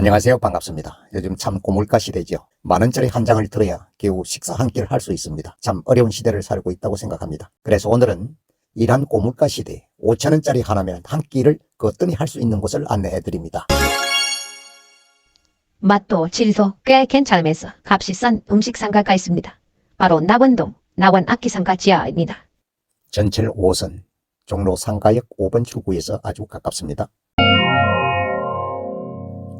안녕하세요. 반갑습니다. 요즘 참 고물가 시대죠. 만 원짜리 한 장을 들어야 겨우 식사 한 끼를 할 수 있습니다. 참 어려운 시대를 살고 있다고 생각합니다. 그래서 오늘은 이러한 고물가 시대에 5천 원짜리 하나면 한 끼를 거뜬히 할 수 있는 곳을 안내해 드립니다. 맛도 질도 꽤 괜찮으면서 값이 싼 음식 상가가 있습니다. 바로 낙원동 낙원 악기 상가 지하입니다. 전철 5선 종로 상가역 5번 출구에서 아주 가깝습니다.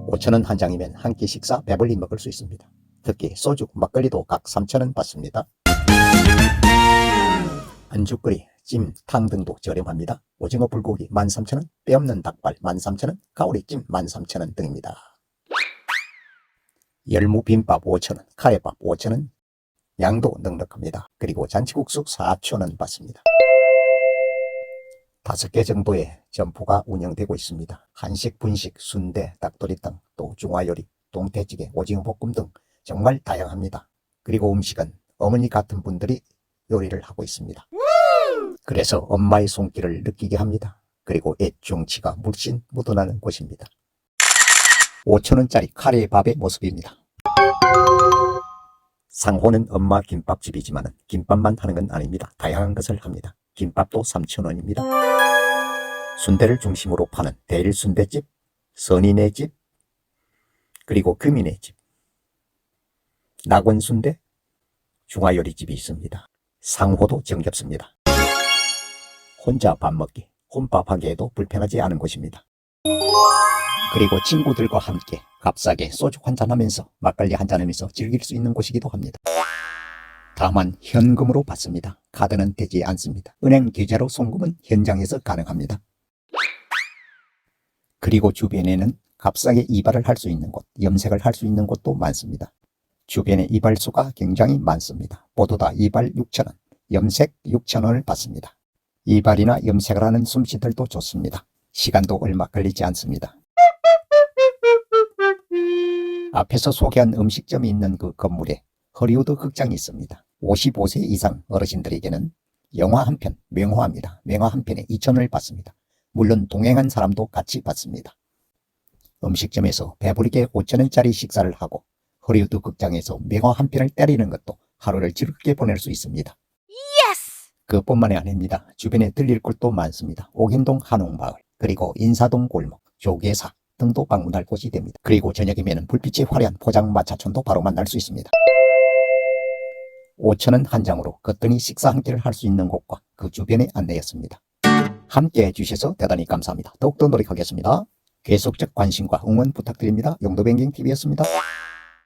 5천원 한 장이면 한 끼 식사 배불리 먹을 수 있습니다. 특히 소주, 막걸리도 각 3천원 받습니다. 안주거리, 찜, 탕 등도 저렴합니다. 오징어 불고기 13,000원, 뼈 없는 닭발 13,000원, 가오리찜 13,000원 등입니다. 열무 비빔밥 5,000원, 카레밥 5,000원, 양도 넉넉합니다. 그리고 잔치국수 4,000원 받습니다. 다섯 개 정도의 점포가 운영되고 있습니다. 한식, 분식, 순대, 닭도리탕, 또 중화요리, 동태찌개, 오징어 볶음 등 정말 다양합니다. 그리고 음식은 어머니 같은 분들이 요리를 하고 있습니다. 그래서 엄마의 손길을 느끼게 합니다. 그리고 애정치가 물씬 묻어나는 곳입니다. 5천원짜리 카레 밥의 모습입니다. 상호는 엄마 김밥집이지만 김밥만 하는 건 아닙니다. 다양한 것을 합니다. 김밥도 3,000원입니다. 순대를 중심으로 파는 대일순대집, 선인의 집, 그리고 금인의 집, 낙원순대, 중화요리집이 있습니다. 상호도 정겹습니다. 혼자 밥 먹기, 혼밥 하기에도 불편하지 않은 곳입니다. 그리고 친구들과 함께 값싸게 소주 한잔 하면서 막걸리 한잔 하면서 즐길 수 있는 곳이기도 합니다. 다만 현금으로 받습니다. 카드는 되지 않습니다. 은행 계좌로 송금은 현장에서 가능합니다. 그리고 주변에는 값싸게 이발을 할 수 있는 곳, 염색을 할 수 있는 곳도 많습니다. 주변에 이발소가 굉장히 많습니다. 모두 다 이발 6,000원, 염색 6,000원을 받습니다. 이발이나 염색을 하는 솜씨들도 좋습니다. 시간도 얼마 걸리지 않습니다. 앞에서 소개한 음식점이 있는 그 건물에 허리우드 극장이 있습니다. 55세 이상 어르신들에게는 영화 한 편, 명화입니다. 명화 한 편에 2천원을 받습니다. 물론 동행한 사람도 같이 받습니다. 음식점에서 배부르게 5천원짜리 식사를 하고 허리우드 극장에서 명화 한 편을 때리는 것도 하루를 즐겁게 보낼 수 있습니다. 그뿐만이 아닙니다. 주변에 들릴 곳도 많습니다. 옥인동 한옥마을, 그리고 인사동 골목, 조계사 등도 방문할 곳이 됩니다. 그리고 저녁이면 불빛이 화려한 포장 마차촌도 바로 만날 수 있습니다. 5천원 한 장으로 거뜬히 식사 한 끼를 할 수 있는 곳과 그 주변의 안내였습니다. 함께 해주셔서 대단히 감사합니다. 더욱더 노력하겠습니다. 계속적 관심과 응원 부탁드립니다. 용도뱅깅TV였습니다.